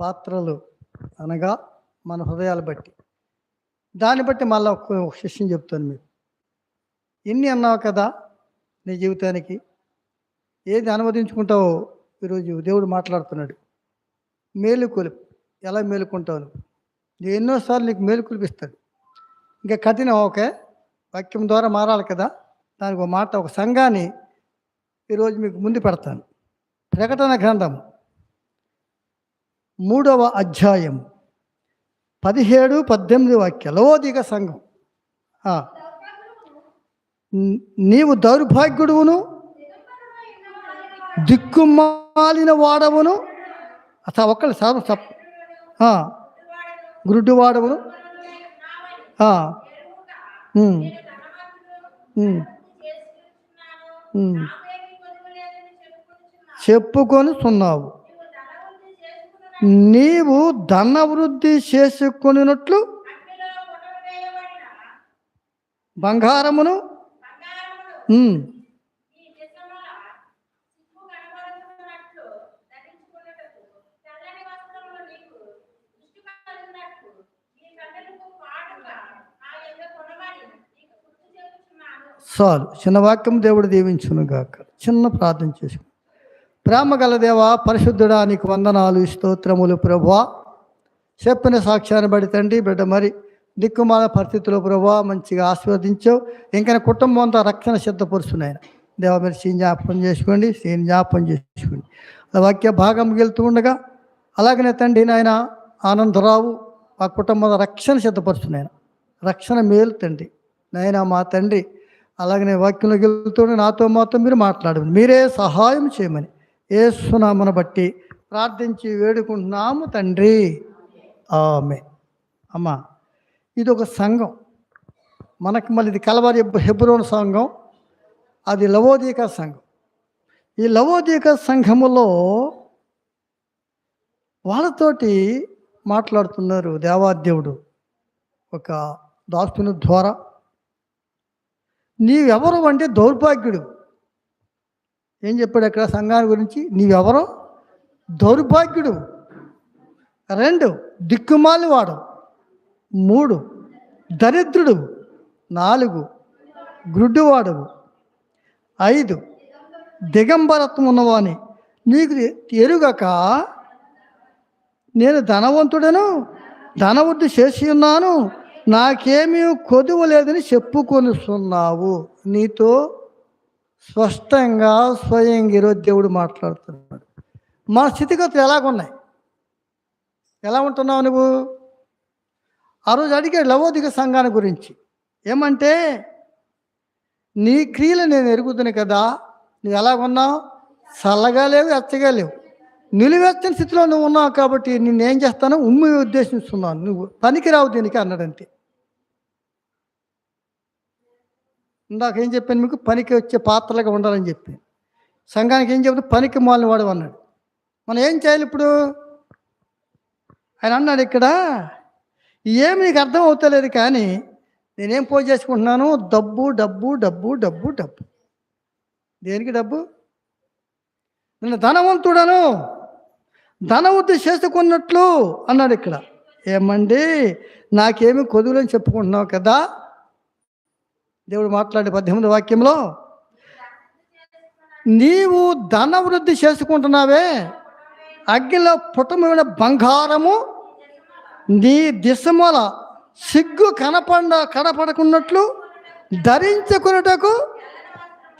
పాత్రలు అనగా మన హృదయాలు బట్టి. దాన్ని బట్టి మళ్ళీ ఒక శిష్యం చెప్తాను మీకు. ఎన్ని అన్నావు కదా నీ జీవితానికి? ఏది అనువదించుకుంటావో ఈరోజు దేవుడు మాట్లాడుతున్నాడు. మేలుకొలుపు ఎలా మేలుకుంటావు? నువ్వు ఎన్నోసార్లు నీకు మేలుకొలిపిస్తాడు ఇంకా కఠినం ఓకే? వాక్యం ద్వారా మారాలి కదా? దానికి ఒక మాట ఒక సంఘాన్ని ఈరోజు మీకు ముందు పెడతాను. ప్రకటన గ్రంథం మూడవ అధ్యాయం. పదిహేడు పద్దెనిమిది వాక్యాలు. దిగ సంఘం. నీవు దౌర్భాగ్యుడువును దిక్కుమాలిన వాడవును అసలు ఒక్కళ్ళు సార్ సప్ గురుడు వాడవును చెప్పుకొని సున్నావు నీవు ధనవృద్ధి చేసుకునినట్లు బంగారమును ఉమ్, చాలు. చిన్న వాక్యం దేవుడు దీవించును గాక చిన్న ప్రార్థన చేసుకు ప్రేమ గల దేవా పరిశుద్ధుడా నీకు వందనాలు స్తోత్రములు ప్రభా చెప్పిన సాక్ష్యాన్ని బడి తండ్రి బిడ్డ మరి దిక్కుమాల పరిస్థితులు ప్రభా మంచిగా ఆస్వాదించావు ఇంకా కుటుంబం అంతా రక్షణ సిద్ధపరుస్తున్నాయన దేవ మీరు సీన్ జ్ఞాపకం చేసుకోండి సీన్ జ్ఞాపకం చేసుకోండి. ఆ వాక్య భాగం వెళ్తూ ఉండగా అలాగనే తండ్రి నాయన ఆనందరావు ఆ కుటుంబం రక్షణ సిద్ధపరుచున్నాయన రక్షణ మేలు తండ్రి. నాయన మా తండ్రి అలాగనే వాక్యంలోకి వెళ్తూ నాతో మాతో మీరు మాట్లాడమని. మీరే సహాయం చేయమని. ఏసునామను బట్టి ప్రార్థించి వేడుకుంటున్నాము తండ్రి. ఆమె అమ్మా ఇది ఒక సంఘం. మనకి మళ్ళీ ఇది కలవారి హెబ్రోన్ సంఘం. అది లవోదీక సంఘం. ఈ లవోదీక సంఘములో వాళ్ళతోటి మాట్లాడుతున్నారు దేవాదేవుడు. ఒక దాస్తుని ద్వారా. నీవెవరు అంటే దౌర్భాగ్యుడు. ఏం చెప్పాడు అక్కడ సంఘాన్ని గురించి? నీవెవరో? దౌర్భాగ్యుడు. రెండు దిక్కుమాలి వాడు మూడు దరిద్రుడు. నాలుగు గ్రుడ్డువాడు ఐదు దిగంబరత్వం ఉన్నవాని నీకు ఎరుగక నేను ధనవంతుడను ధనవృద్ధి చేసి ఉన్నాను నాకేమీ కొదువు లేదని చెప్పుకొనిస్తున్నావు నీతో స్పష్టంగా స్వయంగా ఈరోజు దేవుడు మాట్లాడుతున్నాడు. మా స్థితిగతులు ఎలాగున్నాయి? ఎలా ఉంటున్నావు నువ్వు? ఆ రోజు అడిగాడు లవోదిక సంఘాన్ని గురించి. ఏమంటే నీ క్రియలు నేను ఎరుగుతున్నాను కదా నువ్వు ఎలాగున్నావు? చల్లగా లేవు ఎచ్చగా లేవు. నిలువెత్తని స్థితిలో నువ్వు ఉన్నావు కాబట్టి నిన్నేం చేస్తాను ఉమ్మి ఉద్దేశిస్తున్నాను నువ్వు. పనికిరావు దీనికి అన్నాడంతే. ఇందాక ఏం చెప్పాను మీకు? పనికి వచ్చే పాత్రలుగా ఉండాలని చెప్పి సంఘానికి ఏం చెప్తే పనికి మాలిన వాడు అన్నాడు. మనం ఏం చేయాలి ఇప్పుడు? ఆయన అన్నాడు ఇక్కడ ఏమి నీకు అర్థం అవుతలేదు కానీ నేనేం పోజ్ చేసుకుంటున్నాను? డబ్బు డబ్బు డబ్బు డబ్బు డబ్బు. దేనికి డబ్బు? నేను ధనవంతుడను ధనవృద్ధి చేసుకున్నట్లు అన్నాడు ఇక్కడ. ఏమండి? నాకేమి కొదువులని చెప్పుకుంటున్నావు కదా? దేవుడు మాట్లాడే పద్దెనిమిది వాక్యంలో నీవు ధన వృద్ధి చేసుకుంటున్నావే అగ్గిలో పుటమైన బంగారము నీ దిశముల సిగ్గు కనపడ కనపడకున్నట్లు ధరించుకున్నటకు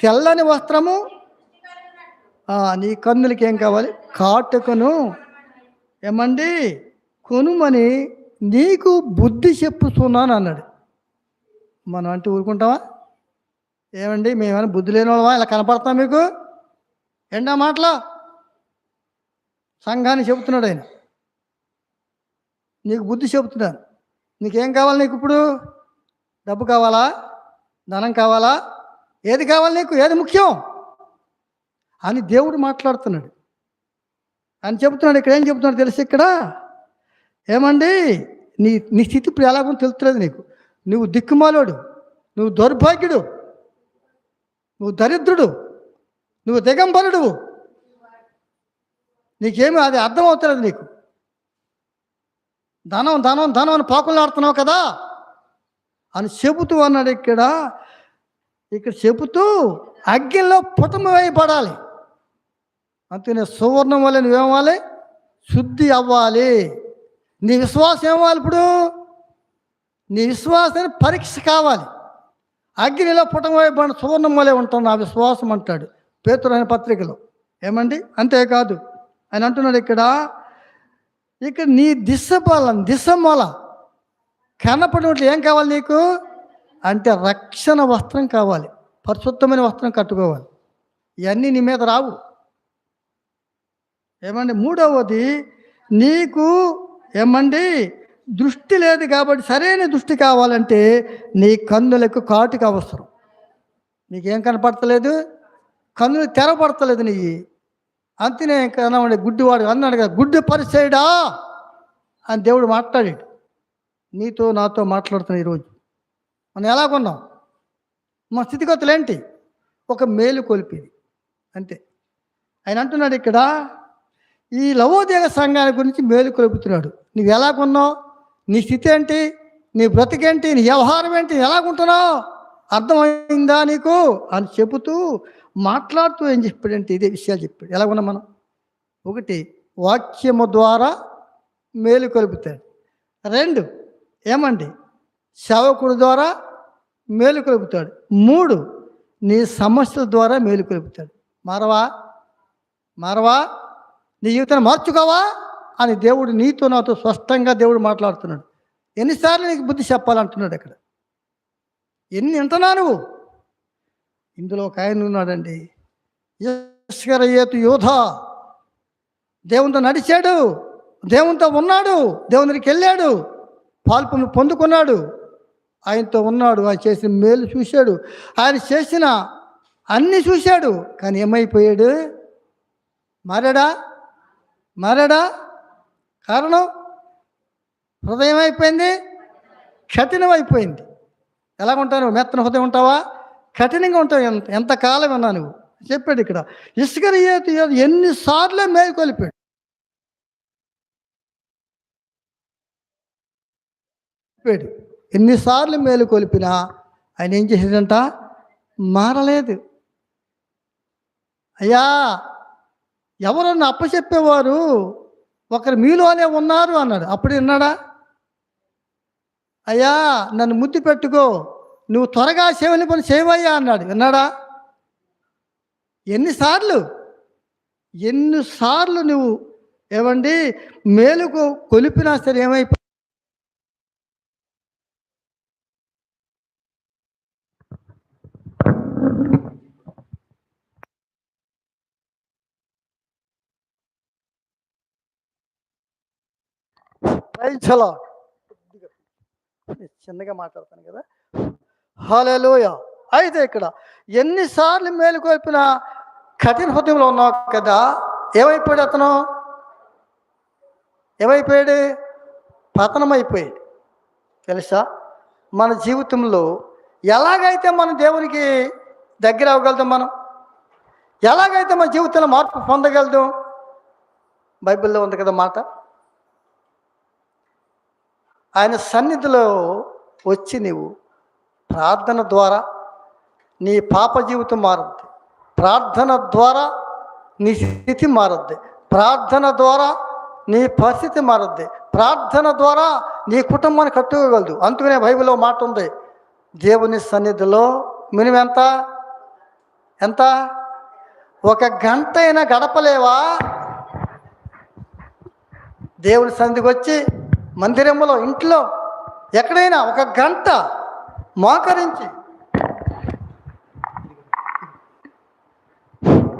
తెల్లని వస్త్రము. నీ కన్నులకి ఏం కావాలి? కాటుకను. ఏమండి? కొనుమని నీకు బుద్ధి చెప్పుతున్నాను అన్నాడు. మనం అంటే ఊరుకుంటావా ఏమండి మేమైనా బుద్ధి లేని వాళ్ళమా? ఇలా కనపడతాం మీకు? ఏంటా మాటలా? సంఘాన్ని చెబుతున్నాడు ఆయన. నీకు బుద్ధి చెబుతున్నాను. నీకేం కావాలి నీకు ఇప్పుడు? డబ్బు కావాలా? ధనం కావాలా? ఏది కావాలి నీకు? ఏది ముఖ్యం? అని దేవుడు మాట్లాడుతున్నాడు. అని చెబుతున్నాడు. ఇక్కడ ఏం చెబుతున్నాడు తెలిసి ఇక్కడ? ఏమండి నీ నీ స్థితి ఇప్పుడు ఎలాగో తెలుస్తుంది నీకు. నువ్వు దిక్కుమాలోడు నువ్వు దౌర్భాగ్యుడు నువ్వు దరిద్రుడు నువ్వు దిగంబరుడు నీకేమి అది అర్థం అవుతలేదు నీకు. ధనం ధనం ధనం అని పాకులాడుతున్నావు కదా? అని చెబుతూ అన్నాడు ఇక్కడ ఇక్కడ చెబుతూ అగ్నిలో పుటమ వేయబడాలి అంతేనే సువర్ణం వల్ల నువ్వేమవ్వాలి శుద్ధి అవ్వాలి. నీ విశ్వాసం ఏమవ్వాలి ఇప్పుడు? నీ విశ్వాసాన్ని పరీక్ష కావాలి. అగ్నిలో పుటం వేయబడిన సువర్ణం వలె ఉంటాను నా విశ్వాసం అంటాడు పేతురు అనే పత్రికలో. ఏమండి? అంతేకాదు. ఆయన అంటున్నాడు ఇక్కడ ఇక్కడ నీ దిశ బలం దిశ మొల కనపడినట్లు ఏం కావాలి నీకు? అంటే రక్షణ వస్త్రం కావాలి. పరిశుద్ధమైన వస్త్రం కట్టుకోవాలి. ఇవన్నీ నీ మీద రావు. ఏమండి? మూడవది నీకు ఏమండి? దృష్టి లేదు కాబట్టి సరైన దృష్టి కావాలంటే నీ కన్నులకు కాటుక అవసరం. నీకేం కనపడతలేదు? కన్నులు తెరపడతలేదు నీ అంతనే కనవండి గుడ్డివాడు అన్నాడు కదా గుడ్డు పరిచయడా? అని దేవుడు మాట్లాడాడు. నీతో నాతో మాట్లాడుతున్నా ఈరోజు మనం ఎలాగున్నాం మా స్థితిగతులు ఏంటి ఒక మేలు కొలిపేది అంతే. ఆయన అంటున్నాడు ఇక్కడ ఈ లవోదేగ సంఘాన్ని గురించి మేలు కొలుపుతున్నాడు. నువ్వు ఎలాగున్నావు నీ స్థితి ఏంటి? నీ బ్రతికేంటి? నీ వ్యవహారం ఏంటి? ఎలాగుంటున్నావు? అర్థమైందా నీకు? అని చెబుతూ మాట్లాడుతూ ఏం చెప్పాడంటే ఇదే విషయాలు చెప్పాడు. ఎలాగున్నా మనం? ఒకటి వాక్యము ద్వారా మేలు కలుపుతాడు. రెండు ఏమండి? సేవకుడు ద్వారా మేలు కలుపుతాడు. మూడు నీ సమస్యల ద్వారా మేలు కలుపుతాడు. మారవా? మారవా? నీ జీవితాన్ని మార్చుకోవా? అని దేవుడు నీతో నాతో స్పష్టంగా దేవుడు మాట్లాడుతున్నాడు. ఎన్నిసార్లు నీకు బుద్ధి చెప్పాలంటున్నాడు అక్కడ? ఎన్ని వింటున్నా నువ్వు? ఇందులో ఒక ఆయన ఉన్నాడండి. యస్కరయేతు యోధ. దేవునితో నడిచాడు. దేవునితో ఉన్నాడు. దేవుని దగ్గరికి వెళ్ళాడు. పాల్పొను పొందుకున్నాడు. ఆయనతో ఉన్నాడు. ఆయన చేసిన మేలు చూశాడు. ఆయన చేసిన అన్ని చూశాడు. కానీ ఏమైపోయాడు? మారాడా? మారాడా? కారణం? హృదయం అయిపోయింది కఠినం అయిపోయింది ఎలా ఉంటావు నువ్వు? మెత్తన హృదయం ఉంటావా? కఠినంగా ఉంటావు. ఎంత ఎంతకాలం విన్నా నువ్వు? చెప్పాడు ఇక్కడ. ఇసుకని ఎన్నిసార్లు మేలుకొలిపాడు చెప్పాడు. ఎన్నిసార్లు మేలు కొలిపినా ఆయన ఏం చేసేదంట? మారలేదు. అయ్యా ఎవరన్నా అప్పచెప్పేవారు? ఒకరు మీలోనే ఉన్నారు అన్నాడు. అప్పుడు విన్నాడా? అయ్యా నన్ను ముద్దు పెట్టుకో. నువ్వు త్వరగా సేవని పని సేవయ్యా అన్నాడు. విన్నాడా? ఎన్నిసార్లు? ఎన్నిసార్లు నువ్వు ఏమండి మేలుకు కొలిపినా సరే ఏమైపో రైచలా చిన్నగా మాట్లాడతాను కదా. హలోయ అయితే ఇక్కడ ఎన్నిసార్లు మేలుకొల్పిన కఠిన హృదయంలో ఉన్నావు కదా. ఏమైపోయాడు అతను? ఏమైపోయాడు? పతనమైపోయాడు. తెలుసా? మన జీవితంలో ఎలాగైతే మనం దేవునికి దగ్గర అవ్వగలుగుతాం మనం? ఎలాగైతే మన జీవితంలో మార్పు పొందగలుగుతాం? బైబిల్లో ఉంది కదా మాట. ఆయన సన్నిధిలో వచ్చి నీవు ప్రార్థన ద్వారా నీ పాప జీవితం మారుద్ది. ప్రార్థన ద్వారా నీ స్థితి మారుద్ది. ప్రార్థన ద్వారా నీ పరిస్థితి మారుద్ది. ప్రార్థన ద్వారా నీ కుటుంబాన్ని కట్టుకోగలదు. అందుకనే బైబిల్లో మాట ఉంది. దేవుని సన్నిధిలో మినిమం ఎంత? ఎంత? ఒక గంట అయినా గడపలేవా? దేవుని సన్నిధికి వచ్చి మందిరంలో ఇంట్లో ఎక్కడైనా ఒక గంట మోకరించి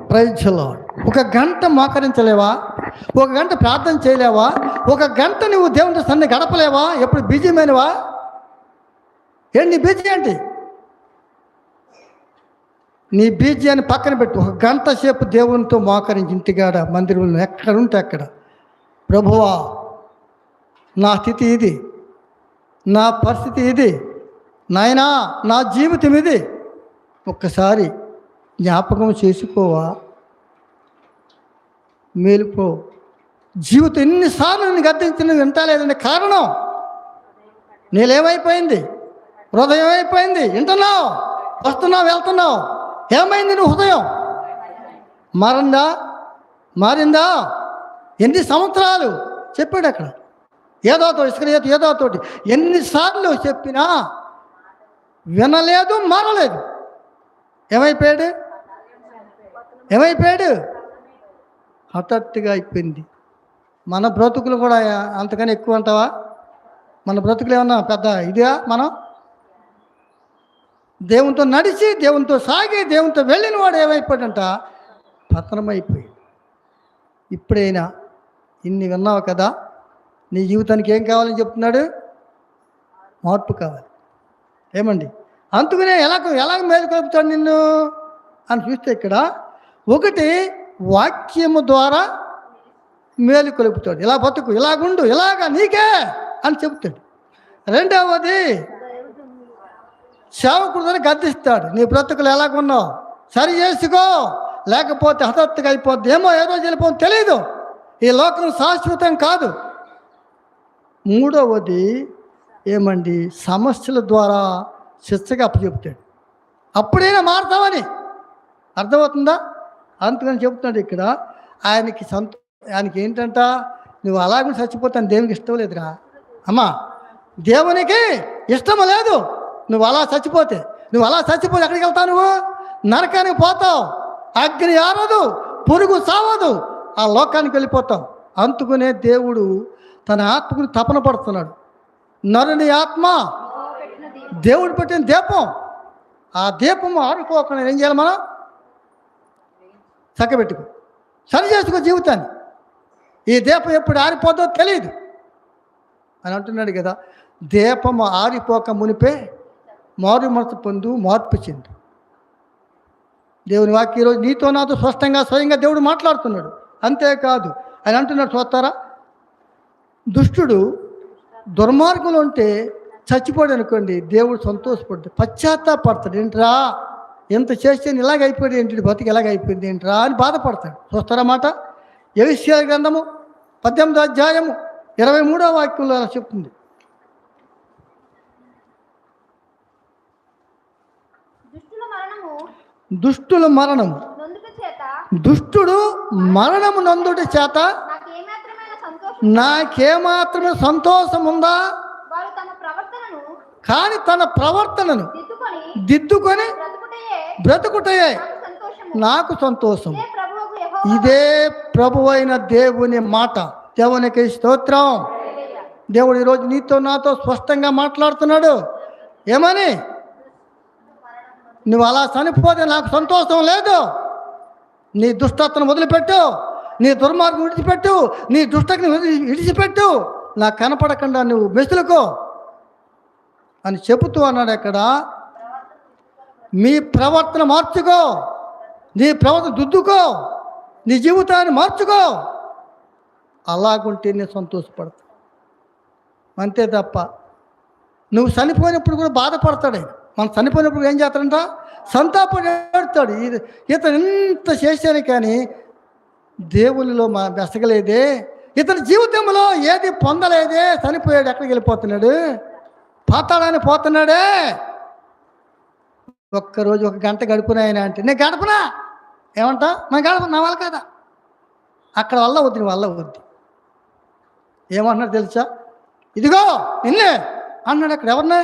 ప్రైజ్లో ఒక గంట మోకరించలేవా? ఒక గంట ప్రార్థన చేయలేవా? ఒక గంట నువ్వు దేవుని సన్ని గడపలేవా? ఎప్పుడు బిజీమైనవా ఏంటి నీ బిజీ ఏంటి? నీ బీజీ అని పక్కన పెట్టు. ఒక గంట సేపు దేవునితో మోకరించి ఇంటికాడ మందిరంలో ఎక్కడ ఉంటే అక్కడ. ప్రభువా నా స్థితి ఇది. నా పరిస్థితి ఇది. నాయనా నా జీవితం ఇది. ఒక్కసారి జ్ఞాపకం చేసుకోవా? మేలుకో. జీవితం ఎన్నిసార్లు నేను గద్దించిన వింటలేదండి కారణం? నేలేమైపోయింది హృదయం అయిపోయింది వింటున్నావు? వస్తున్నావు వెళ్తున్నావు? ఏమైంది నువ్వు హృదయం? మారిందా? మారిందా? ఎన్ని సంవత్సరాలు? చెప్పాడు అక్కడ. ఏదో తోటి ఇసుక ఏదో తోటి ఎన్నిసార్లు చెప్పినా వినలేదు మారలేదు. ఏమైపోయాడు? ఏమైపోయాడు? హఠాత్తుగా అయిపోయింది. మన బ్రతుకులు కూడా అంతకని ఎక్కువ అంటావా? మన బ్రతుకులు ఏమన్నా పెద్ద ఇదిగా మనం? దేవునితో నడిచి దేవునితో సాగి దేవునితో వెళ్ళిన వాడు ఏమైపోయాడంట? పతనమైపోయి ఇప్పుడైనా ఇన్ని విన్నావు కదా? నీ జీవితానికి ఏం కావాలని చెప్తున్నాడు? మార్పు కావాలి. ఏమండి? అందుకనే ఎలా ఎలా మేలుకొలుపుతాడు నిన్ను? అని చూస్తే ఇక్కడ ఒకటి వాక్యము ద్వారా మేలుకొలుపుతాడు ఇలా బతుకు ఇలాగుండు ఇలాగా నీకే అని చెప్తాడు. రెండవది సేవకుడు గద్దిస్తాడు. నీ బ్రతుకులు ఎలాగున్నావు? సరి చేసుకో. లేకపోతే హఠాత్తుగా అయిపోద్ది. ఏమో ఏ రోజు వెళ్ళిపోతుంది తెలియదు ఈ లోకం శాశ్వతం కాదు. మూడవది ఏమండి? సమస్యల ద్వారా శిక్షగా అప్పచెప్తాడు. అప్పుడైనా మారుతామని. అర్థమవుతుందా? అందుకని చెప్తున్నాడు ఇక్కడ ఆయనకి సంతో ఆయనకి ఏంటంట? నువ్వు అలాగే చచ్చిపోతాను దేవునికి ఇష్టం లేదురా. అమ్మా దేవునికి ఇష్టం లేదు. నువ్వు అలా చచ్చిపోతే నువ్వు అలా చచ్చిపోతే ఎక్కడికి వెళ్తావు నువ్వు? నరకానికి పోతావు. అగ్ని ఆరదు పురుగు సావదు ఆ లోకానికి వెళ్ళిపోతావు. అందుకునే దేవుడు తన ఆత్మకు తపన పడుతున్నాడు. నరుని ఆత్మ దేవుడు పెట్టిన దీపం. ఆ దీపం ఆరుకోకుండా ఏం చేయాలి మనం? చక్కబెట్టుకో. సరి చేసుకో జీవితాన్ని. ఈ దీపం ఎప్పుడు ఆరిపోద్దో తెలియదు అని అంటున్నాడు కదా దీపం ఆరిపోక మునిపే మారు మనసు పొందు మార్పు చెందు. దేవుని వాక్య ఈరోజు నీతో నాతో స్పష్టంగా స్వయంగా దేవుడు మాట్లాడుతున్నాడు. అంతేకాదు. ఆయన అంటున్నాడు చూస్తారా? దుష్టుడు దుర్మార్గులు ఉంటే చచ్చిపోయాడు అనుకోండి దేవుడు సంతోషపడ్డాడు పశ్చాత్తాపడతాడు. ఏంట్రా? ఎంత చేస్తే ఇలాగ అయిపోయాడు ఏంటి బతికి ఎలాగ అయిపోయింది ఏంట్రా అని బాధపడతాడు. చూస్తారా మాట? ఎవిశ్య గ్రంథము పద్దెనిమిది అధ్యాయము ఇరవై మూడో వాక్యంలో అలా చెప్తుంది. దుష్టుల మరణము దుష్టుడు మరణము నందుటి చేత నాకేమాత్రమే సంతోషం ఉందా కానీ తన ప్రవర్తనను దిద్దుకొని బ్రతుకుటయే నాకు సంతోషం ఇదే ప్రభువైన దేవుని మాట. దేవునికి స్తోత్రం. దేవుడు ఈరోజు నీతో నాతో స్పష్టంగా మాట్లాడుతున్నాడు. ఏమని? నువ్వు అలా చనిపోతే నాకు సంతోషం లేదు. నీ దుష్టత్వం వదిలిపెట్టు. నీ దుర్మార్గం విడిచిపెట్టు నీ దుష్టని విడిచిపెట్టు. నాకు కనపడకుండా నువ్వు మెసులుకో అని చెబుతూ అన్నాడు అక్కడ మీ ప్రవర్తన మార్చుకో. నీ ప్రవర్తన దుద్దుకో నీ జీవితాన్ని మార్చుకో. అలాగుంటే నేను సంతోషపడతా. అంతే తప్ప నువ్వు చనిపోయినప్పుడు కూడా బాధపడతాడు మనం చనిపోయినప్పుడు ఏం చేస్తాడంట? సంతాపం ఏడుతాడు ఇతను ఇంత చేశాను కానీ దేవునిలో మా బెసగలేదే ఇతని జీవితంలో ఏది పొందలేదే చనిపోయాడు ఎక్కడికి వెళ్ళిపోతున్నాడు? పాతాడాన్ని పోతున్నాడే? ఒక్కరోజు ఒక గంట గడుపునాయన అంటే నేను గడపనా? ఏమంటా? మనం గడప నా వల్ల కదా? అక్కడ వల్ల వద్దు నీ వల్ల వద్దు. ఏమన్నాడు తెలుసా? ఇదిగో నిన్నే అన్నాడు అక్కడ ఎవరినే?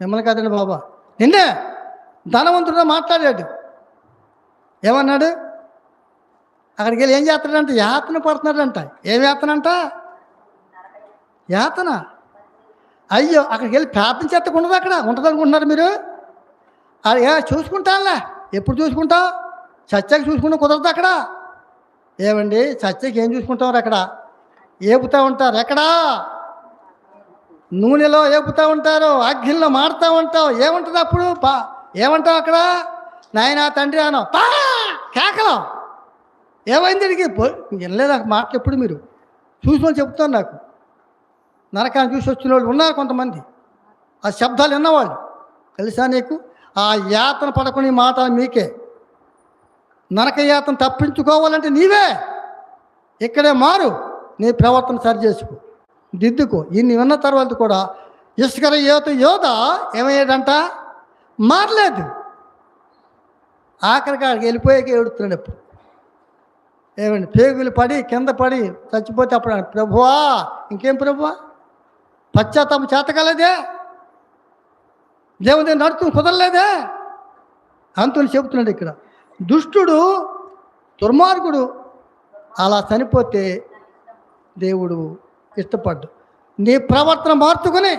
మిమ్మల్ని కాదండి బాబా నిన్నే ధనవంతుడితో మాట్లాడాడు. ఏమన్నాడు? అక్కడికి వెళ్ళి ఏం చేస్తాడంట? యాతన పడుతున్నాడంట. ఏం యాతనంట? యాతన. అయ్యో అక్కడికి వెళ్ళి ప్రార్థన ఉండదు అక్కడ. ఉంటుంది అనుకుంటున్నారు మీరు ఏ చూసుకుంటానులే. ఎప్పుడు చూసుకుంటావు? చచ్చకి చూసుకుంటా కుదరదు అక్కడ. ఏమండి? చచ్చకి ఏం చూసుకుంటారు అక్కడ? ఏపుతా ఉంటారు. ఎక్కడా? నూనెలో ఏపుతూ ఉంటారు అగ్గిల్లో మాడుతూ ఉంటావు. ఏముంటుంది అప్పుడు? పా ఏమంటావు అక్కడ? నాయన తండ్రి అను పా కేకలం. ఏమైంది అడిగి? వినలేదు? మాట మాటలు ఎప్పుడు మీరు? చూసుకొని చెప్తాను నాకు. నరకాన్ని చూసి వచ్చిన వాళ్ళు ఉన్నారు కొంతమంది. ఆ శబ్దాలు విన్నవాళ్ళు. తెలుసా నీకు? ఆ యాతన పడకుని మాట మీకే. నరక యాతన తప్పించుకోవాలంటే నీవే. ఇక్కడే మారు. నీ ప్రవర్తన సరి చేసుకో. దిద్దుకో. ఇన్ని విన్న తర్వాత కూడా ఇసుకర యోత యోధ ఏమయ్యాడంట? మారలేదు. ఆఖరికాడికి వెళ్ళిపోయాక ఏడుతున్నాడు ఎప్పుడు? ఏమండి? పేగులు పడి కింద పడి చచ్చిపోతే అప్పుడు ప్రభువా ఇంకేం ప్రభువా? పశ్చాత్తాపం చేతకలేదే దేవుని నడుతూ కుదరలేదే. అంతుని చెబుతున్నాడు ఇక్కడ. దుష్టుడు దుర్మార్గుడు అలా చనిపోతే దేవుడు ఇష్టపడ్డు. నీ ప్రవర్తన మార్చుకొని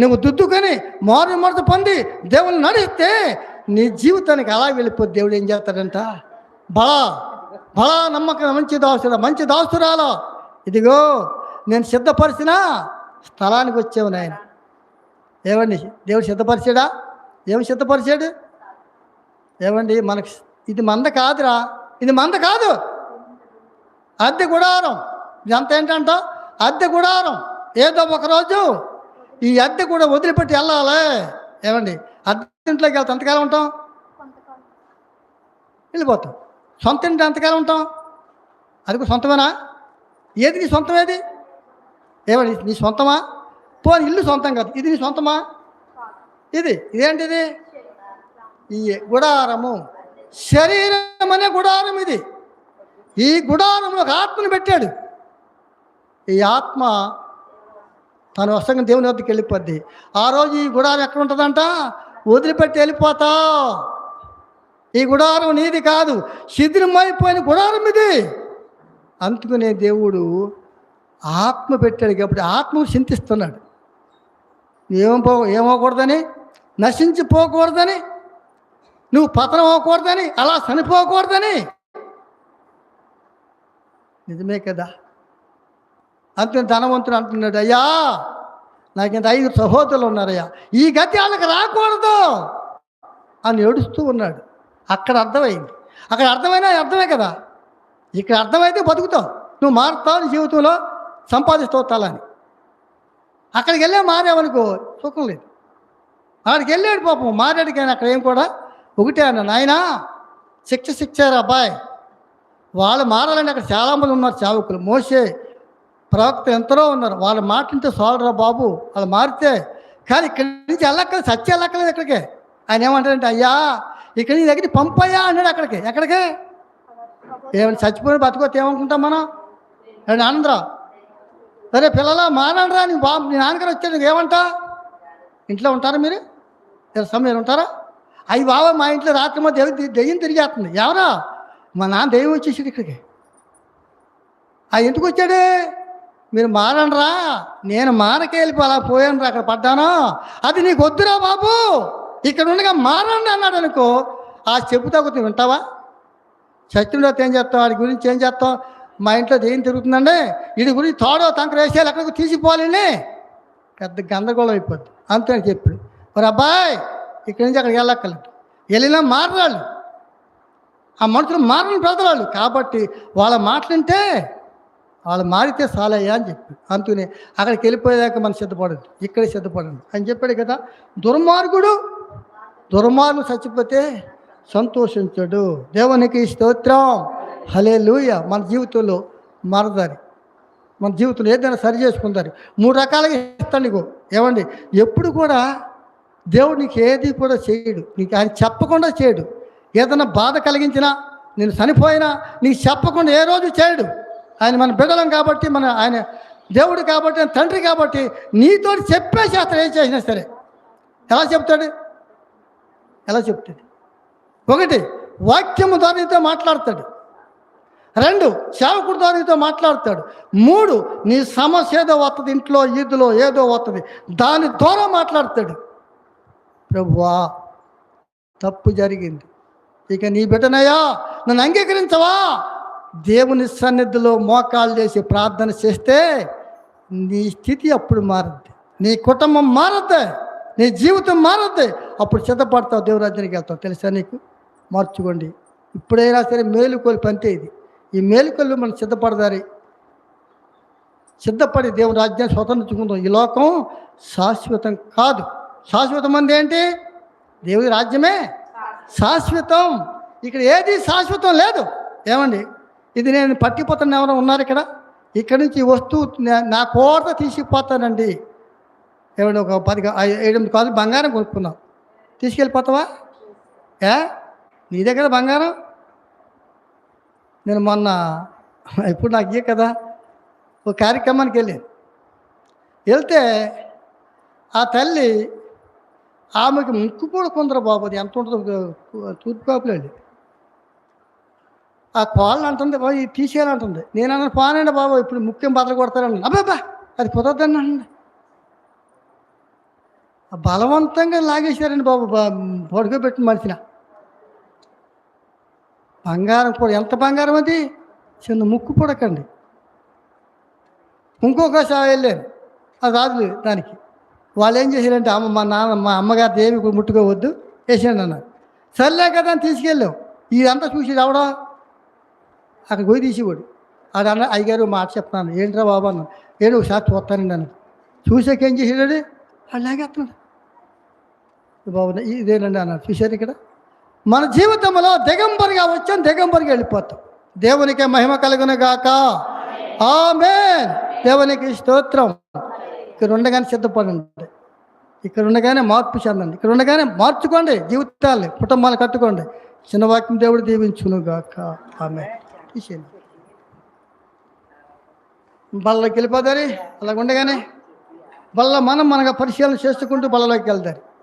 నువ్వు దుద్దుకొని మారు మరత పొంది దేవుని నడిస్తే నీ జీవితానికి అలా వెళ్ళిపోతే దేవుడు ఏం చేస్తాడంట? బలా బలా నమ్మకం మంచి దాసుడు మంచి దాసురాలో. ఇదిగో నేను సిద్ధపరిచిన స్థలానికి వచ్చావు నాయన. ఏమండి దేవుడు సిద్ధపరిచాడా? ఏమి సిద్ధపరిచాడు? ఏమండి మనకి ఇది మంద కాదురా. ఇది మంద కాదు. అద్దె గుడారం. ఇదంతా ఏంటంట అద్దె గుడారం. ఏదో ఒకరోజు ఈ అద్దె కూడా వదిలిపెట్టి వెళ్ళాలి. ఏమండి అద్దె ఇంట్లోకి వెళ్తే ఎంతకాలం ఉంటాం? వెళ్ళిపోతాం. సొంత ఇంటి ఎంతకాలం ఉంటాం? అది సొంతమేనా? ఏది నీ సొంతం ఏది? ఏమండి నీ సొంతమా? పో ఇల్లు సొంతం కాదు. ఇది నీ సొంతమా? ఇది. ఇదేంటిది? ఈ గుడారము. శరీరం అనే గుడారం ఇది. ఈ గుడారంలో ఒక ఆత్మను పెట్టాడు. ఈ ఆత్మ తన వస్తంగా దేవుని వద్దకు వెళ్ళిపోద్ది. ఆ రోజు ఈ గుడారం ఎక్కడ ఉంటుందంట? వదిలిపెట్టి వెళ్ళిపోతా. ఈ గుడారం నీది కాదు. శిథిలమైపోయిన గుడారం ఇది. అందుకునే దేవుడు ఆత్మ పెట్టాడు కాబట్టి ఆత్మను చింతిస్తున్నాడు. ఏమో పో ఏమవకూడదని నశించిపోకూడదని? నువ్వు పతనం అవ్వకూడదని? అలా చనిపోకూడదని? నిజమే కదా? అంతే ధనవంతుడు అంటున్నాడు అయ్యా నాకు ఇంత ఐదు సహోదరులు ఉన్నారయ్యా. ఈ గతి వాళ్ళకి రాకూడదు. అని ఏడుస్తూ ఉన్నాడు. అక్కడ అర్థమైంది. అక్కడ అర్థమైనా అర్థమే కదా? ఇక్కడ అర్థమైతే బతుకుతావు నువ్వు మారుతావు నీ జీవితంలో సంపాదిస్తావు తలని అక్కడికి వెళ్ళే మారేవనుకో సుఖం లేదు. అక్కడికి వెళ్ళాడు పాపం మారాడు కానీ అక్కడ ఏం కూడా? ఒకటే అన్న నాయనా శిక్ష శిక్షారు అబ్బాయి. వాళ్ళు మారాలంటే అక్కడ చాలామంది ఉన్నారు చావుకులు. మోసే ప్రవక్త ఎంతలో ఉన్నారు. వాళ్ళు మాటంటే సోదరా బాబు వాళ్ళు మారితే కానీ ఇక్కడి నుంచి వెళ్ళక్కలేదు సత్య వెళ్ళక్కలేదు ఇక్కడికి. ఆయన ఏమంటారంటే అయ్యా ఇక్కడ నీ దగ్గర పంపయ్యా అన్నాడు అక్కడికి. ఎక్కడికి? ఏమైనా చచ్చిపోయిన బతుకొస్తే ఏమనుకుంటాం మనం? ఏమండి ఆనందరావు సరే పిల్లలా మానండిరా నీ బాబు నీ నాన్నగారు వచ్చాడు నీకు ఏమంటా? ఇంట్లో ఉంటారా మీరు? ఇలా సమయం ఉంటారా? అయ్యి బావ మా ఇంట్లో రాత్రి మా దెయ్యం దెయ్యం తిరిగేస్తుంది. ఎవరా? మా నాన్న దెయ్యం వచ్చేసాడు ఇక్కడికి. ఆ ఎందుకు వచ్చాడు? మీరు మారండ్రా నేను మారకే అలా పోయాను రా అక్కడ పడ్డాను. అది నీకు వద్దురా బాబు! ఇక్కడ ఉండగా మారండి అన్నాడు అనుకో ఆ చెప్పు తగ్గుతు వింటావా? సత్యంలో ఏం చేస్తాం వాడి గురించి ఏం చేస్తాం మా ఇంట్లో ఏం తిరుగుతుందండి? వీడి గురించి తోడో తంకర వేసేయాలి ఎక్కడికి తీసిపోవాలని. పెద్ద గందరగోళం అయిపోద్ది. అంతే అని చెప్పాడు. మరి అబ్బాయి ఇక్కడి నుంచి అక్కడికి వెళ్ళక్కర్లేదు. వెళ్ళినా మారరాళ్ళు. ఆ మనుషులు మారని ప్రజలు కాబట్టి వాళ్ళ మాటలుంటే వాళ్ళు మారితే సాలయ్యా అని చెప్పి అందుకని అక్కడికి వెళ్ళిపోయేదాకా మనం సిద్ధపడదు ఇక్కడే సిద్ధపడండి అని చెప్పాడు కదా. దుర్మార్గుడు దుర్మార్లు చచ్చిపోతే సంతోషించడు. దేవునికి స్తోత్రం. హలే లూయ మన జీవితంలో మారదారి. మన జీవితంలో ఏదైనా సరి చేసుకుంటారు మూడు రకాలుగా ఇస్తాను నీకు. ఏమండి? ఎప్పుడు కూడా దేవుడు నీకు ఏది కూడా చేయడు. నీకు ఆయన చెప్పకుండా చేయడు. ఏదైనా బాధ కలిగించినా నేను చనిపోయినా నీకు చెప్పకుండా ఏ రోజు చేయడు. ఆయన మన బిడ్డలం కాబట్టి మన ఆయన దేవుడు కాబట్టి ఆయన తండ్రి కాబట్టి నీతో చెప్పేసి అతను ఏం చేసినా సరే. ఎలా చెప్తాడు? ఎలా చెప్తాడు? ఒకటి వాక్యము ద్వారా మాట్లాడతాడు. రెండు సేవకుడు దానితో మాట్లాడతాడు. మూడు నీ సమస్య ఏదో వస్తుంది ఇంట్లో ఈదులో ఏదో వస్తుంది దాని ద్వారా మాట్లాడతాడు. ప్రభువా తప్పు జరిగింది. ఇక నీ బిడ్డనయ్యా నన్ను అంగీకరించవా? దేవుని సన్నిధిలో మోకాలు చేసి ప్రార్థన చేస్తే నీ స్థితి అప్పుడు మారద్ది. నీ కుటుంబం మారద్ది. నీ జీవితం మారద్ది. అప్పుడు సిద్ధపడతావు దేవురాజ్యానికి వెళ్తావు. తెలుసా నీకు? మార్చుకోండి. ఇప్పుడైనా సరే మేలుకోలు పంతే ఇది. ఈ మేలుకొల్లు మనం సిద్ధపడదారి. సిద్ధపడి దేవుని రాజ్యాన్ని స్వతంత్రించుకుందాం. ఈ లోకం శాశ్వతం కాదు. శాశ్వతం అంది ఏంటి? దేవుని రాజ్యమే. శాశ్వతం. ఇక్కడ ఏది శాశ్వతం లేదు. ఏమండి? ఇది నేను పట్టిపోతాను ఎవరైనా ఉన్నారు ఇక్కడ? ఇక్కడి నుంచి వస్తువు నా- కోరత తీసుకుపోతానండి ఏమండి ఒక పది ఎనిమిది కాదు బంగారం కొనుక్కున్నాం. తీసుకెళ్ళిపోతావా? ఏ? నీ దగ్గర బంగారం? నేను మొన్న ఇప్పుడు నాకు ఇయ్య కదా ఒక కార్యక్రమానికి వెళ్ళాను. వెళ్తే ఆ తల్లి ఆమెకి ముక్కు కూడా కొందరు బాబు అది ఎంత ఉంటుందో తూర్పుకాపులు వెళ్ళి ఆ కోళ్ళని అంటుంది బాబు తీసేయాలంటుంది. నేను అన్న పోనండి బాబు ఇప్పుడు ముఖ్యం బదలు కొడతారండి అబ్బాబా అది కుదరదండి అండి బలవంతంగా లాగేశారండి బాబు. పడుకోబెట్టిన మనిషిన. బంగారం కూడా ఎంత బంగారం అది? చిన్న ముక్కు పొడకండి ఇంకొకసారి వెళ్ళాను అది రాదు దానికి. వాళ్ళు ఏం చేశారంటే అమ్మ మా నాన్న మా అమ్మగారు ఏమి ముట్టుకోవద్దు వేసాను అన్నారు. సర్లే కదా అని తీసుకెళ్ళావు ఇదంతా చూసి రావడా? అక్కడ పోయి తీసేవాడు. అది అన్న అయ్యగారు మాట చెప్తున్నాను. ఏంట్రా బాబు అన్నాను ఏడు ఒకసారి చూస్తానండి అన్నాడు. చూసాక ఏం చేసాడు అలాగే అతను బాబు ఇదేనండి అన్న చూశారు ఇక్కడ. మన జీవితంలో దిగంబరిగా వచ్చాం దిగంబరిగా వెళ్ళిపోతాం. దేవునికి మహిమ కలుగును గాక ఆమె దేవునికి స్తోత్రం. ఇక్కడ ఉండగానే సిద్ధపడండి. ఇక్కడ ఉండగానే మార్పు చెందండి. ఇక్కడ ఉండగానే మార్చుకోండి జీవితాన్ని కుటుంబాలు కట్టుకోండి. చిన్న వాక్యం దేవుడు దీవించును గాక ఆమె తీసేయండి బళ్ళలోకి వెళ్ళిపోతారు. అలాగ ఉండగానే బల్ల మనం మనగా పరిశీలన చేసుకుంటూ బళ్ళలోకి వెళ్తారు.